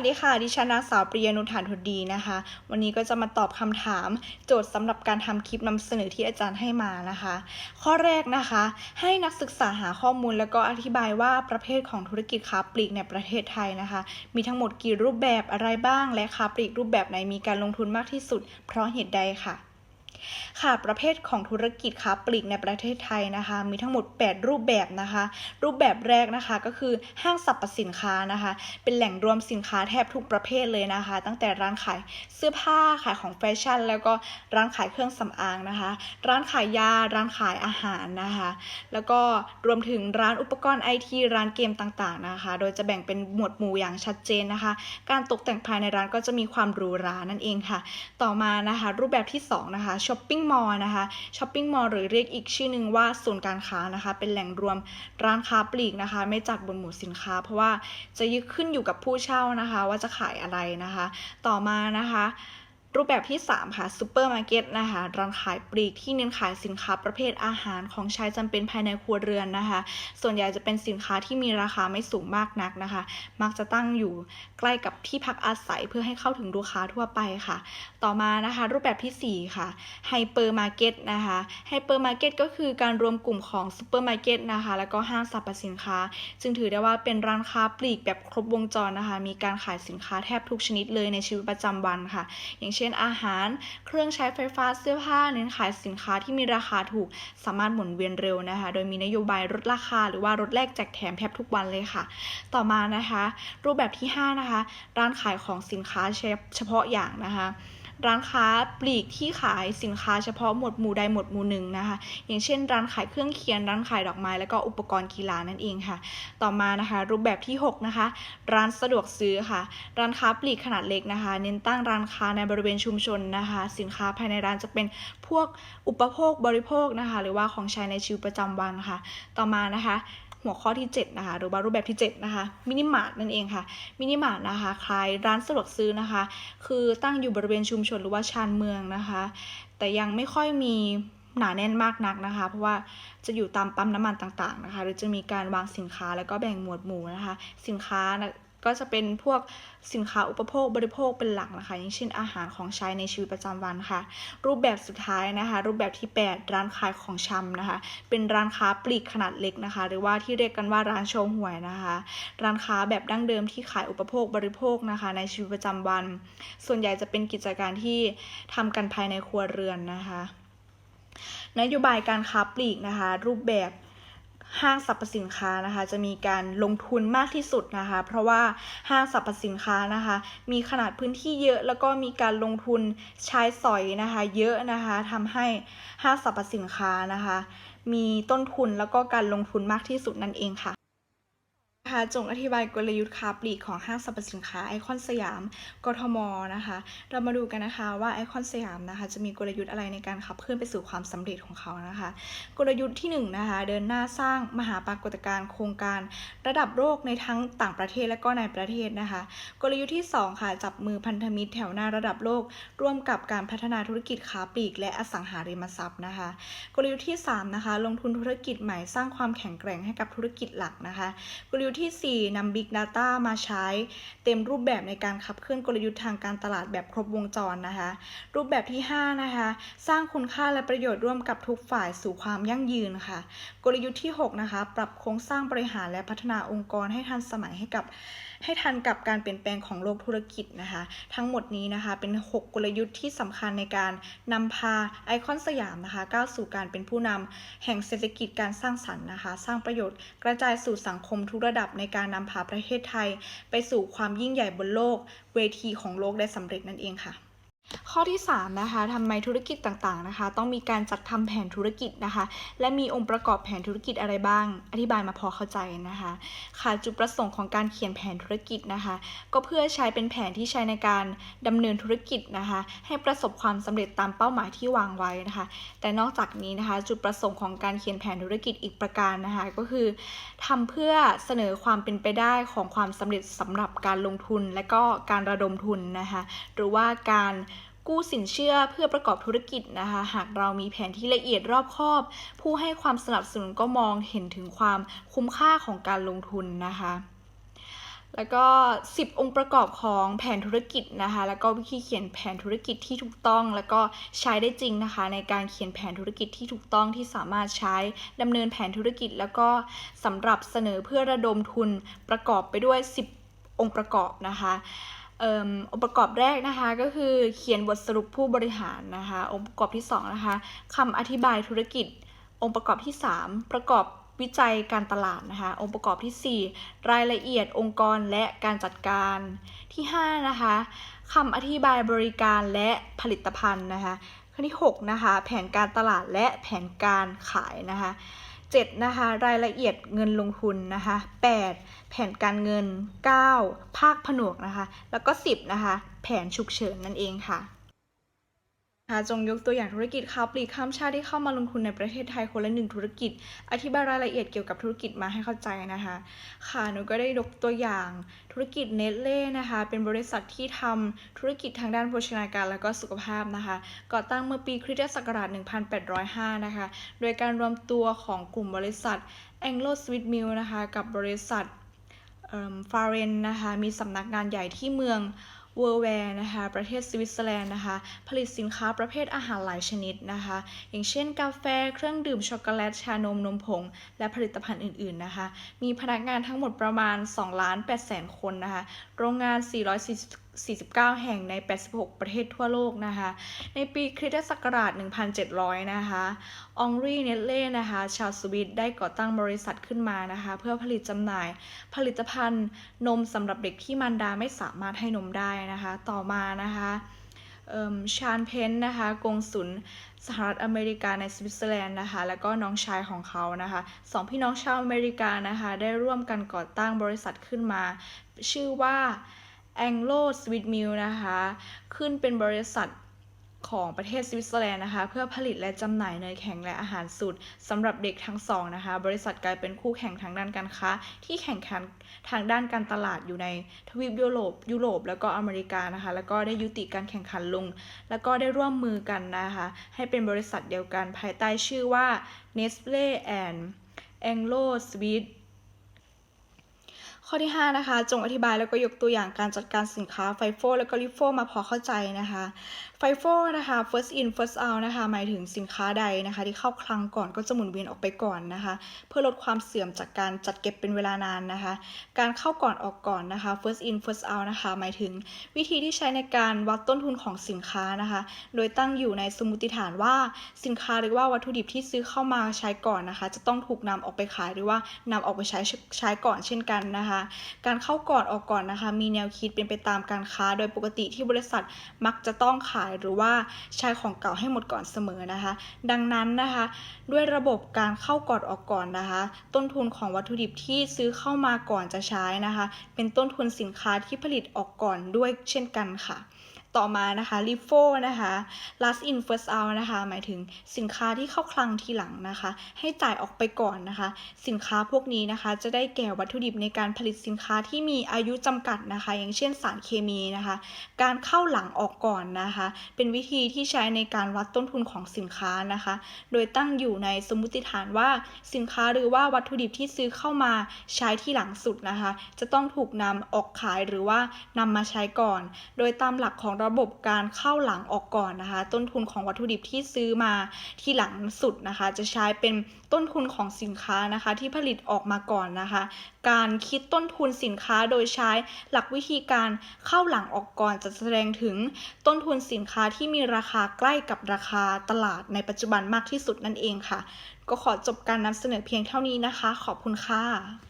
วัสดีค่ะ ดิฉันนางสาวปริยนุฐานทุดีนะคะ วันนี้ก็จะมาตอบคำถามโจทย์สำหรับการทำคลิปนำเสนอที่อาจารย์ให้มานะคะ ข้อแรกนะคะ ให้นักศึกษาหาข้อมูลแล้วก็อธิบายว่าประเภทของธุรกิจค้าปลีกในประเทศไทยนะคะ มีทั้งหมดกี่รูปแบบอะไรบ้าง และค้าปลีกรูปแบบไหนมีการลงทุนมากที่สุด เพราะเหตุใดค่ะ ค่ะประเภทของธุรกิจค้าปลีกในประเทศไทยนะคะ มีทั้งหมด 8 รูปแบบนะคะ รูปแบบแรกนะคะก็คือห้างสรรพสินค้านะคะ เป็นแหล่งรวมสินค้าแทบทุกประเภทเลยนะคะ ตั้งแต่ร้านขายเสื้อผ้าขายของแฟชั่น แล้วก็ร้านขายเครื่องสำอางนะคะ ร้านขายยาร้านขายอาหารนะคะ แล้วก็รวมถึงร้านอุปกรณ์ไอทีร้านเกมต่างๆนะคะ โดยจะแบ่งเป็นหมวดหมู่อย่างชัดเจนนะคะ การตกแต่งภายในร้านก็จะมีความหรูหรานั่นเองค่ะ ต่อมานะคะ รูปแบบที่สองนะคะช้อปปิ้งมอลล์นะคะช้อปปิ้งมอลล์หรือเรียกอีกชื่อหนึ่งว่าศูนย์การค้านะคะ เป็นแหล่งรวมร้านค้าปลีกนะคะ ไม่จัดบนหมู่สินค้า เพราะว่าจะยึดขึ้นอยู่กับผู้เช่านะคะ ว่าจะขายอะไรนะคะ ต่อมานะคะ รูปแบบที่ 3 ค่ะซูเปอร์มาร์เก็ตนะคะร้านขายปลีกที่เน้นขายสินค้าประเภทอาหารของใช้จำเป็นภายในครัวเรือนนะคะ ส่วนใหญ่จะเป็นสินค้าที่มีราคาไม่สูงมากนักนะคะ มักจะตั้งอยู่ใกล้กับที่พักอาศัยเพื่อให้เข้าถึงลูกค้าทั่วไปค่ะ ต่อมานะคะ รูปแบบทีสี่ 4 ค่ะไฮเปอร์มาร์เก็ตนะคะไฮเปอร์มาร์เก็ตก็คือการรวมกลุ่มของซูเปอร์มาร์เก็ตนะคะ แล้วก็ห้างสรรพสินค้า จึงถือได้ว่าเป็นร้านค้าปลีกแบบครบวงจรนะคะ มีการขายสินค้าแทบทุกชนิดเลยในชีวิตประจำวันค่ะ อย่างเช่นอาหาร เครื่องใช้ไฟฟ้าเสื้อผ้าเน้นขายสินค้าที่มีราคาถูกสามารถหมุนเวียนเร็วนะคะ โดยมีนโยบายลดราคา หรือว่าลดแลกแจกแถมแทบทุกวันเลยค่ะ ต่อมานะคะ รูปแบบที่ 5 นะคะ ร้านขายของสินค้าเฉพาะอย่างนะคะ ร้านค้าปลีกที่ขายสินค้าเฉพาะหมวดหมู่ใดหมวดหมู่หนึ่งนะคะ อย่างเช่น ร้านขายเครื่องเขียนร้านขายดอกไม้แล้วก็อุปกรณ์กีฬานั่นเองค่ะ ต่อมานะคะ รูปแบบที่ 6 นะคะ ร้านสะดวกซื้อค่ะ ร้านค้าปลีกขนาดเล็กนะคะ เน้นตั้งร้านค้าในบริเวณชุมชนนะคะ สินค้าภายในร้านจะเป็นพวกอุปโภคบริโภคนะคะ หรือว่าของใช้ในชีวิตประจำวันค่ะ ต่อมานะคะ หัวข้อที่ 7 นะคะ หรือว่ารูปแบบที่ 7 นะคะ มินิมาร์ทนั่นเองค่ะ มินิมาร์ทนะคะ คล้ายร้านสะดวกซื้อนะคะ คือตั้งอยู่บริเวณชุมชนหรือว่าชานเมืองนะคะ แต่ยังไม่ค่อยมีหนาแน่นมากนักนะคะ เพราะว่าจะอยู่ตามปั๊มน้ำมันต่างๆนะคะ หรือจะมีการวางสินค้าแล้วก็แบ่งหมวดหมู่นะคะ สินค้านะ ก็จะเป็นพวกสินค้าอุปโภคบริโภคเป็นหลักนะคะ อย่างเช่นอาหารของใช้ในชีวิตประจำวันค่ะ รูปแบบสุดท้ายนะคะ รูปแบบที่ 8 ร้านขายของชำนะคะ เป็นร้านค้าปลีกขนาดเล็กนะคะ หรือว่าที่เรียกกันว่าร้านโชว์หวยนะคะ ร้านค้าแบบดั้งเดิมที่ขายอุปโภคบริโภคนะคะ ในชีวิตประจำวัน ส่วนใหญ่จะเป็นกิจการที่ทำกันภายในครัวเรือนนะคะ นโยบายการค้าปลีกนะคะ รูปแบบ ห้างสรรพสินค้านะคะจะมีการลงทุนมากที่สุดนะคะ เพราะว่าห้างสรรพสินค้านะคะ มีขนาดพื้นที่เยอะแล้วก็มีการลงทุนใช้สอยนะคะ เยอะนะคะทำให้ห้างสรรพสินค้านะคะ มีต้นทุนแล้วก็การลงทุนมากที่สุดนั่นเองค่ะนะ คะจงอธิบายกลยุทธ์ค้าปลีกของห้างสรรพสินค้าไอคอนสยาม กทมนะคะ เรามาดูกันนะคะว่าไอคอนสยามนะคะจะมีกลยุทธ์อะไรในการขับเคลื่อนไปสู่ความสำเร็จของเขานะคะ กลยุทธ์ที่1นงนะคะเดินหน้าสร้างมหาปรากฏการณ์โครงการระดับโลกในทั้งต่างประเทศและก็ในประเทศนะคะ กลยุทธ์ที่ 2 ค่ะจับมือพันธมิตรแถวหน้าระดับโลก ร่วมกับการพัฒนาธุรกิจค้าปลีก และอสังหาริมทรัพย์นะคะ กลยุทธ์ที่3นะคะลงทุนธุรกิจใหม่สร้างความแข็งแกร่งให้กับธุรกิจหลักนะคะ กลยุทธ์ที่ 4นำ Big Data มาใช้ เต็มรูปแบบในการขับเคลื่อนกลยุทธ์ทางการตลาดแบบครบวงจรนะคะ รูปแบบที่ 5 นะคะ สร้างคุณค่าและประโยชน์ร่วมกับทุกฝ่ายสู่ความยั่งยืนค่ะ กลยุทธ์ที่ 6 นะคะ ปรับโครงสร้างบริหารและพัฒนาองค์กรให้ทันสมัยให้กับ ให้ทันกับการเปลี่ยนแปลงของโลกธุรกิจนะคะ ทั้งหมดนี้นะคะเป็น 6 กลยุทธ์ที่สำคัญในการนำพาไอคอนสยามนะคะก้าวสู่การเป็นผู้นำแห่งเศรษฐกิจการสร้างสรรค์นะคะ สร้างประโยชน์กระจายสู่สังคมทุกระดับในการนำพาประเทศไทย ไปสู่ความยิ่งใหญ่บนโลก เวทีของโลกได้สำเร็จนั่นเองค่ะ ข้อที่3นะคะทำไมธุรกิจต่างๆนะคะ ต้องมีการจัดทำแผนธุรกิจนะคะ และมีองค์ประกอบแผนธุรกิจอะไรบ้าง อธิบายมาพอเข้าใจนะคะ ค่ะจุดประสงค์ของการเขียนแผนธุรกิจนะคะ ก็เพื่อใช้เป็นแผนที่ใช้ในการดำเนินธุรกิจนะคะ ให้ประสบความสำเร็จตามเป้าหมายที่วางไว้นะคะ แต่นอกจากนี้นะคะ จุดประสงค์ของการเขียนแผนธุรกิจอีกประการนะคะ ก็คือทำเพื่อเสนอความเป็นไปได้ของความสำเร็จสำหรับการลงทุน และก็การระดมทุนนะคะ หรือว่าการ กู้สินเชื่อเพื่อประกอบธุรกิจนะคะ หากเรามีแผนที่ละเอียดรอบคอบ ผู้ให้ความสนับสนุนก็มองเห็นถึงความคุ้มค่าของการลงทุนนะคะ แล้วก็ 10 องค์ประกอบของแผนธุรกิจนะคะ แล้วก็วิธีเขียนแผนธุรกิจที่ถูกต้อง แล้วก็ใช้ได้จริงนะคะ ในการเขียนแผนธุรกิจที่ถูกต้องที่สามารถใช้ดำเนินแผนธุรกิจ แล้วก็สำหรับเสนอเพื่อระดมทุนประกอบไปด้วย 10 องค์ประกอบนะคะ องค์ประกอบแรกนะคะก็คือเขียนบทสรุปผู้บริหารนะคะ องค์ประกอบที่สองนะคะคำอธิบายธุรกิจ องค์ประกอบที่ 3 ประกอบวิจัยการตลาดนะคะ องค์ประกอบทีสี่ 4 รายละเอียดองค์กรและการจัดการที่ 5 นะคะคำอธิบายบริการและผลิตภัณฑ์นะคะข้อที่6นะคะแผนการตลาดและแผนการขายนะคะ 7 นะคะ รายละเอียดเงินลงทุนนะคะ 8 แผนการเงิน 9 ภาคผนวกนะคะ แล้วก็ 10 นะคะ แผนฉุกเฉินนั่นเองค่ะะจงยกตัวอย่างธุรกิจค้าปลีกข้ามชาติที่เข้ามาลงทุนในประเทศไทยคนละหนึ่งธุรกิจ อธิบายรายละเอียดเกี่ยวกับธุรกิจมาให้เข้าใจนะคะ ค่ะหนูก็ได้ยกตัวอย่างธุรกิจเนสเล่นะคะ เป็นบริษัทที่ทำธุรกิจทางด้านโภชนาการและก็สุขภาพนะคะ ก่อตั้งเมื่อปีคริสตศักราช 1805 นะคะ โดยการรวมตัวของกลุ่มบริษัท Anglo Swiss Mill นะคะ กับบริษัทฟาเรนนะคะ มีสำนักงานใหญ่ที่เมือง เวอร์แวร์นะคะประเทศสวิตเซอร์แลนด์นะคะผลิตสินค้าประเภทอาหารหลายชนิดนะคะ อย่างเช่นกาแฟเครื่องดื่มช็อกโกแลตชานมนมผง และผลิตภัณฑ์อื่นๆนะคะ มีพนักงานทั้งหมดประมาณ2ล้าน8แสนคนนะคะ โรงงาน 49 แห่งใน 86 ประเทศทั่วโลกนะคะ ในปีคริสตศักราช 1700 นะคะองรีเนตเล่นะคะ ชาวสวิตได้ก่อตั้งบริษัทขึ้นมานะคะ เพื่อผลิตจำหน่ายผลิตภัณฑ์นมสำหรับเด็กที่มารดาไม่สามารถให้นมได้นะคะ ต่อมานะคะชานเพนนะคะกงสุลสหรัฐอเมริกาในสวิตเซอร์แลนด์นะคะ แล้วก็น้องชายของเขานะคะสองพี่น้องชาวอเมริกานะคะ ได้ร่วมกันก่อตั้งบริษัทขึ้นมา ชื่อว่า Anglo Swiss Mill นะคะ ขึ้นเป็นบริษัทของประเทศสวิตเซอร์แลนด์นะคะ เพื่อผลิตและจำหน่ายเนยแข็งและอาหารสุดสำหรับเด็กทั้งสองนะคะ บริษัทกลายเป็นคู่แข่งทางด้านการค้า ที่แข่งขันทางด้านการตลาดอยู่ในทวีปยุโรป ยุโรป แล้วก็อเมริกานะคะ แล้วก็ได้ยุติการแข่งขันลง แล้วก็ได้ร่วมมือกันนะคะ ให้เป็นบริษัทเดียวกันภายใต้ชื่อว่า Nestle and Anglo Swiss ข้อที่ 5 นะคะ จงอธิบายแล้วก็ยกตัวอย่างการจัดการสินค้าไฟโฟแล้วก็ลิโฟมาพอเข้าใจนะคะไฟโฟนะคะ first in first out นะคะ หมายถึงสินค้าใดนะคะ ที่เข้าคลังก่อนก็จะหมุนเวียนออกไปก่อนนะคะ เพื่อลดความเสื่อมจากการจัดเก็บเป็นเวลานานนะคะ การเข้าก่อนออกก่อนนะคะ first in first out นะคะ หมายถึงวิธีที่ใช้ในการวัดต้นทุนของสินค้านะคะ โดยตั้งอยู่ในสมมติฐานว่าสินค้าหรือว่าวัตถุดิบที่ซื้อเข้ามาใช้ก่อนนะคะ จะต้องถูกนำออกไปขายหรือว่านำออกไปใช้ใช้ก่อนเช่นกันนะคะ การเข้าก่อนออกก่อนนะคะ มีแนวคิดเป็นไปตามการค้า โดยปกติที่บริษัทมักจะต้องขายหรือว่าใช้ของเก่าให้หมดก่อนเสมอนะคะ ดังนั้นนะคะ ด้วยระบบการเข้าก่อนออกก่อนนะคะ ต้นทุนของวัตถุดิบที่ซื้อเข้ามาก่อนจะใช้นะคะ เป็นต้นทุนสินค้าที่ผลิตออกก่อนด้วยเช่นกันค่ะ ต่อมานะคะ LIFO นะคะ last in first out นะคะ หมายถึงสินค้าที่เข้าคลังทีหลังนะคะ ให้จ่ายออกไปก่อนนะคะ สินค้าพวกนี้นะคะ จะได้แก่วัตถุดิบในการผลิตสินค้าที่มีอายุจำกัดนะคะ อย่างเช่นสารเคมีนะคะ การเข้าหลังออกก่อนนะคะ เป็นวิธีที่ใช้ในการวัดต้นทุนของสินค้านะคะ โดยตั้งอยู่ในสมมติฐานว่าสินค้าหรือว่าวัตถุดิบที่ซื้อเข้ามาใช้ที่หลังสุดนะคะ จะต้องถูกนำออกขายหรือว่านำมาใช้ก่อน โดยตามหลักของระบบการเข้าหลังออกก่อนนะคะ ต้นทุนของวัตถุดิบที่ซื้อมาที่หลังสุดนะคะ จะใช้เป็นต้นทุนของสินค้านะคะ ที่ผลิตออกมาก่อนนะคะ การคิดต้นทุนสินค้าโดยใช้หลักวิธีการเข้าหลังออกก่อนจะแสดงถึงต้นทุนสินค้าที่มีราคาใกล้กับราคาตลาดในปัจจุบันมากที่สุดนั่นเองค่ะ ก็ขอจบการนำเสนอเพียงเท่านี้นะคะ ขอบคุณค่ะ